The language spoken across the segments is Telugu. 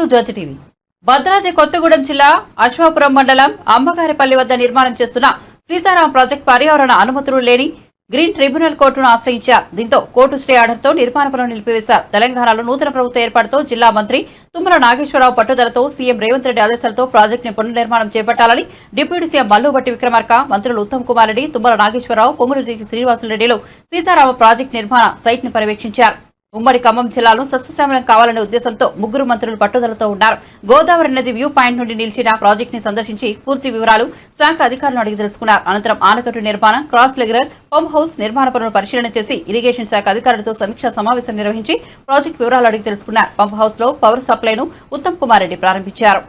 To Jyothi TV. Bhadradri Kothagudem జిల్లా అశ్వాపురం మండలం అమ్మగారిపల్లి వద్ద నిర్మాణం చేస్తున్న సీతారాం ప్రాజెక్ట్ పర్యావరణ అనుమతులు లేని గ్రీన్ ట్రిబ్యునల్ కోర్టును ఆశ్రయించారు. దీంతో కోర్టు స్టే ఆర్డర్తో నిర్మాణ పనులు నిలిపివేశారు. తెలంగాణలో నూతన ప్రభుత్వ ఏర్పాటుతో జిల్లా మంత్రి తుమ్మల నాగేశ్వరరావు పట్టుదలతో సీఎం రేవంత్ రెడ్డి ఆదేశాలతో ప్రాజెక్టుని పునర్నిర్మాణం చేపట్టాలని డిప్యూటీ సీఎం మల్లుబట్టి విక్రమార్క మంత్రులు ఉత్తమ్ కుమార్ రెడ్డి తుమ్మల నాగేశ్వరరావు పొంగురెడ్డి శ్రీనివాసులరెడ్డిలు సీతారామ ప్రాజెక్టు నిర్మాణ సైట్ని పర్యవేక్షించారు. ఉమ్మడి ఖమ్మం జిల్లాలో సస్యశ్యామలం కావాలనే ఉద్దేశంతో ముగ్గురు మంత్రులు పట్టుదలతో ఉన్నారు. గోదావరి నది వ్యూ పాయింట్ నుండి నిలిచిన ప్రాజెక్ట్ని సందర్శించి పూర్తి వివరాలు శాఖ అధికారులను అడిగి తెలుసుకున్నారు. అనంతరం ఆనకట్టు నిర్మాణం క్రాస్ లెగరర్ పంప్ హౌస్ నిర్మాణ పనులను పరిశీలన చేసి ఇరిగేషన్ శాఖ అధికారులతో సమీక్షా సమావేశం నిర్వహించి ప్రాజెక్ట్ వివరాలు అడిగి తెలుసుకున్నారు. పంప్ హౌస్లో పవర్ సప్లైను ఉత్తమ్ కుమార్ రెడ్డి ప్రారంభించారు.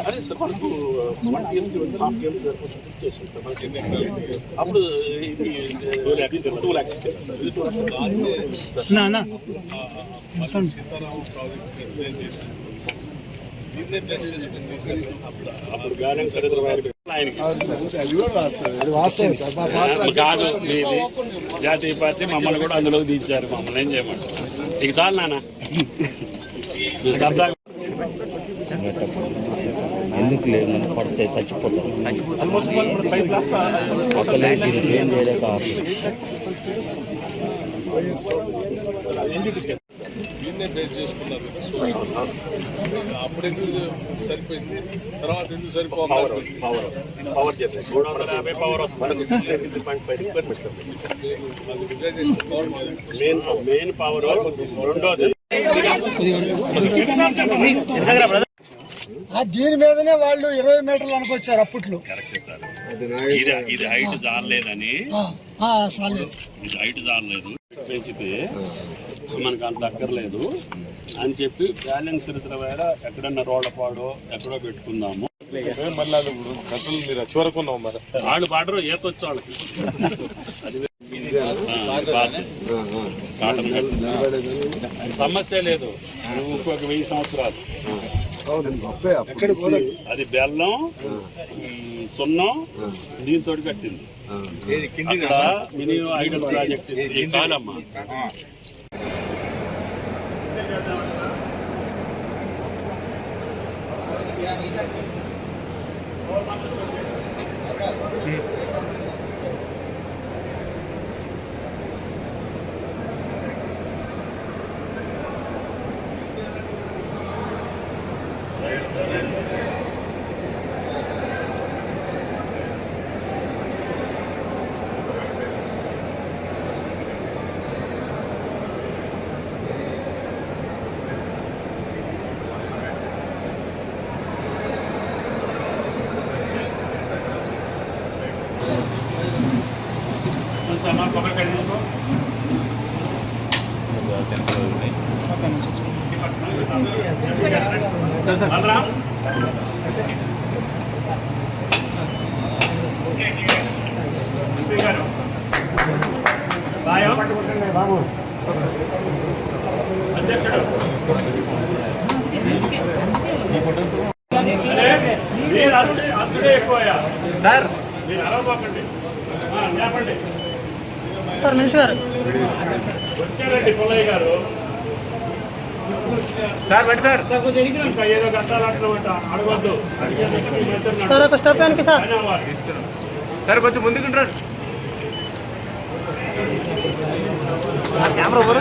అదే సార్ మనకు వన్ టీఎంసీ హాఫ్ టీఎంసీ వరకు చేసాం సార్ మనకి ఎన్ని అప్పుడు ఇది టూ ల్యాక్స్ టూ ల్యాక్స్ ఇది టూ అప్పుడు వారికి కాదు జాతీయ పార్టీ మమ్మల్ని కూడా అందులోకి దించారు. మమ్మల్ని ఏం చేయమంటారు? ఇక చాలు నాన్న. ఎందుకు లేదు? మనం పడితే చచ్చిపోతాం. ఒకలే దీనికి ఏం చేయలేక దీన్నే బేస్ చేసుకున్నారు. అప్పుడు ఎందుకు సరిపోయింది? తర్వాత ఎందుకు సరిపోవాలి? పవర్ రెండోది. దీని మీదనే వాళ్ళు ఇరవై మీటర్లు అనుకొచ్చారు అప్పట్లో. కరెక్ట్ సార్ ఇది ఇది హైట్ చాలలేదని ఆ, ఆ, చాలు ఇది హైట్ చాలలేదు పెంచితే మనకు అంత అక్కర్లేదు అని చెప్పి బ్యాలెన్స్ వేడ ఎక్కడన్నా రోడ్లపాడో ఎక్కడో పెట్టుకుందాము మళ్ళీ అది కట్టలు మీరు చివరకు ఉన్నాం మరి వాళ్ళు పాడరు ఈతొచ్చు వాళ్ళకి. కాటన్. సమస్య లేదు నువ్వు ఇంకొక వెయ్యి సంవత్సరాలు అది బెల్లం సున్నం దీంతో కట్టింది మినిమం ఐడల్ ప్రాజెక్ట్ ఇది. చాలమ్మా అమ్మా కొబ్బరికాయ తీసుకో. అధ్యక్షుడు. మీరు అరుడే అరుడే ఎక్కువయ్యా. సార్. మీరు అరవబాకండి. ఆ, లేపండి. సార్ మనిషి గారు. Sir Bhatti sir. సార్ ఒక స్టెప్ వెనక్కి సార్. సార్ కొంచెం ముందుకుంటారు కెమెరా ఎవరు?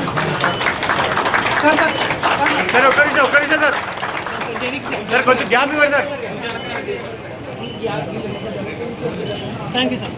సార్ ఒక్క నిమిషం ఒక్క నిమిషం సార్. సార్ కొంచెం గ్యాప్ ఇవ్వండి సార్. Thank you sir